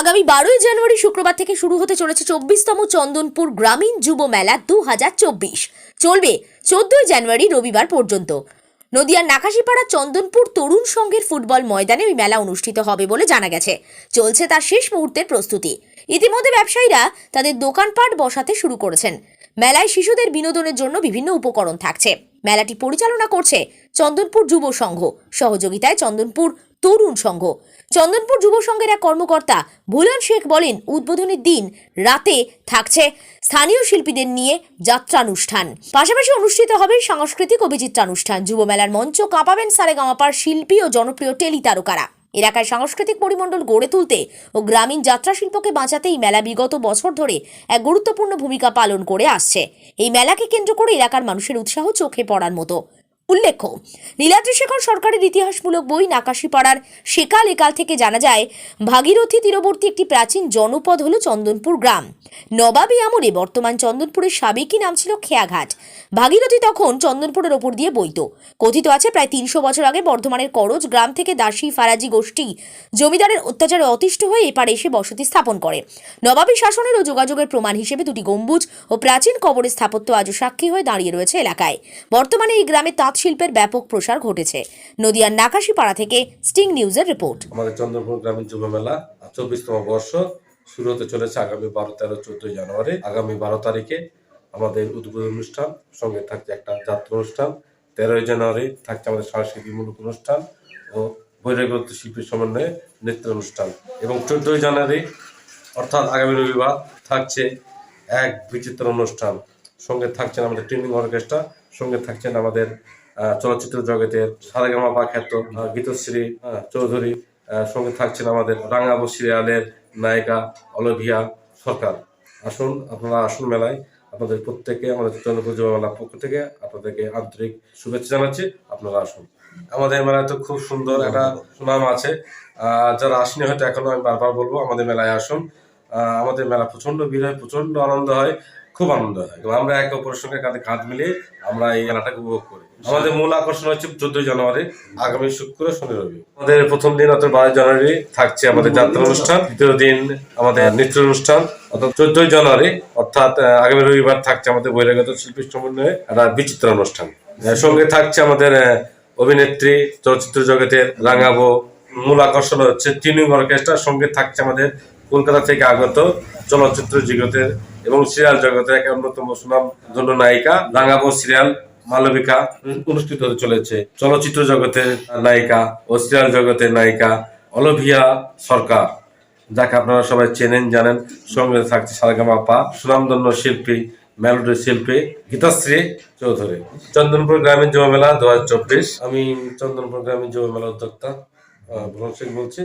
আগামী বারোই জানুয়ারি শুক্রবার থেকে শুরু হতে চলেছে চব্বিশতম চন্দনপুর গ্রামীণ যুব মেলা দু হাজার চব্বিশ। চলবে চোদ্দই জানুয়ারি রবিবার পর্যন্ত। নদিয়ার নাকাশিপাড়া চন্দনপুর তরুণ সংঘের ফুটবল ময়দানে ওই মেলা অনুষ্ঠিত হবে বলে জানা গেছে। চলছে তার শেষ মুহূর্তের প্রস্তুতি। ইতিমধ্যে ব্যবসায়ীরা তাদের দোকানপাট বসাতে শুরু করেছেন। মেলায় শিশুদের বিনোদনের জন্য বিভিন্ন উপকরণ থাকছে। মেলাটি পরিচালনা করছে চন্দনপুর যুব সংঘ। সহযোগিতায় চন্দনপুর তরুণ সংঘ। চন্দনপুর যুব সংঘের এক কর্মকর্তা ভুলন শেখ বলেন, উদ্বোধনের দিন রাতে থাকছে স্থানীয় শিল্পীদের নিয়ে যাত্রানুষ্ঠান। পাশাপাশি অনুষ্ঠিত হবে সাংস্কৃতিক ও বিচিত্রানুষ্ঠান যুব মেলার মঞ্চ কাঁপাবেন সারেগামাপার শিল্পী ও জনপ্রিয় টেলি তারকারা এলাকায় সাংস্কৃতিক পরিমণ্ডল গড়ে তুলতে ও গ্রামীণ যাত্রা শিল্পকে বাঁচাতে এই মেলা বিগত বছর ধরে এক গুরুত্বপূর্ণ ভূমিকা পালন করে আসছে। এই মেলাকে কেন্দ্র করে এলাকার মানুষের উৎসাহ চোখে পড়ার মতো। উল্লেখ্য নীলাদ্রি শেখর সরকারের ইতিহাসমূলক বই নাকাশিপাড়ার সেকাল একাল থেকে জানা যায়, ভাগীরথী তীরবর্তী একটি প্রাচীন জনপদ হল চন্দনপুর গ্রাম। নবাবী আমলে বর্তমান চন্দনপুরের সাবেকি নাম ছিল খেয়াঘাট। ভাগীরথী তখন চন্দনপুরের ওপর দিয়ে বইত কথিত আছে, প্রায় তিনশো বছর আগে বর্ধমানের করজ গ্রাম থেকে দাসী ফারাজি গোষ্ঠী জমিদারের অত্যাচারে অতিষ্ঠ হয়ে এপারে এসে বসতি স্থাপন করে। নবাবী শাসনের ও যোগাযোগের প্রমাণ হিসেবে দুটি গম্বুজ ও প্রাচীন কবরের স্থাপত্য আজও সাক্ষী হয়ে দাঁড়িয়ে রয়েছে এলাকায়। বর্তমানে এই গ্রামে তাঁত শিল্পের ব্যাপক প্রসার ঘটেছে। নদিয়ার নাকাশিপাড়া থেকে স্টিং নিউজের রিপোর্ট। আমাদের চন্দ্রপুর গ্রামীণ যুব মেলা চব্বিশতম বর্ষ শুরু হতে চলেছে আগামী বারো, তেরো, চোদ্দই জানুয়ারি। আগামী বারো তারিখে আমাদের উদ্বোধন অনুষ্ঠান, সঙ্গে থাকছে একটা যাত্রা অনুষ্ঠান। তেরোই জানুয়ারি থাকছে আমাদের সাংস্কৃতিকমূলক অনুষ্ঠান ও বৈরাগ্য শিল্পীর সমন্বয়ে নৃত্য অনুষ্ঠান। এবং চোদ্দই জানুয়ারি, অর্থাৎ আগামী রবিবার, থাকছে এক বিচিত্র অনুষ্ঠান। সঙ্গে থাকছেন আমাদের ট্রেনিং অর্কেস্ট্রা, সঙ্গে থাকছেন আমাদের চলচ্চিত্র জগতের সারেগামা বা খ্যাত গীতশ্রী চৌধুরী সঙ্গে থাকছেন আমাদের রাঙাবো সিরিয়ালের নায়িকা অলভিয়া সরকার। আসুন, আপনারা আসুন মেলায়। আপনাদের প্রত্যেকে আমাদের চন্দ্রপুর মেলার পক্ষ থেকে আপনাদেরকে আন্তরিক শুভেচ্ছা জানাচ্ছি। আপনারা আসুন। আমাদের মেলায় তো খুব সুন্দর একটা সুনাম আছে। যারা আসেনি হয়তো এখনও আমি বারবার বলব, আমাদের মেলায় আসুন। আমাদের মেলা প্রচণ্ড ভিড় হয় প্রচণ্ড আনন্দ হয়। খুব আনন্দ হয়। আমরা একে অপরের সঙ্গে কাঁধে কাঁধ মিলিয়ে আমরা এই মেলাটাকে উপভোগ করি। আমাদের মূল আকর্ষণ হচ্ছে চোদ্দই জানুয়ারি, আগামী শুক্র, শনি, রবি। আমাদের প্রথম দিন অর্থাৎ বারোই জানুয়ারি থাকছে আমাদের যাত্রা অনুষ্ঠান। দ্বিতীয় দিন আমাদের নৃত্য অনুষ্ঠান। অর্থাৎ চোদ্দই জানুয়ারি, অর্থাৎ আগামী রবিবার থাকছে আমাদের বহিরাগত শিল্পী সমন্বয়ে একটা বিচিত্র অনুষ্ঠান। সঙ্গে থাকছে আমাদের অভিনেত্রী, চলচ্চিত্র জগতের রাঙাবো। মূল আকর্ষণ হচ্ছে টিনিং অর্কেস্ট্রার। সঙ্গে থাকছে আমাদের কলকাতা থেকে আগত চলচ্চিত্র জগতের এবং সিরিয়াল জগতের এক অন্যতম সুনাম ধন্য নায়িকা, রাঙাবো সিরিয়াল মালবিকা অনুষ্ঠিত হতে চলেছে। চলচ্চিত্র জগতের নায়িকা ও সিরিয়াল জগতের নায়িকা অলভিয়া সরকার, যাকে আপনারা সবাই চেনেন, জানেন, সঙ্গে থাকছে সারেগামা পা সুনামধন্য শিল্পী, মেলোডি শিল্পী গীতাশ্রী চৌধুরী। চন্দনপুর গ্রামীণ যুব মেলা দু হাজার চব্বিশ। আমি চন্দনপুর গ্রামীণ যুব মেলা উদ্যোক্তা সিং বলছি।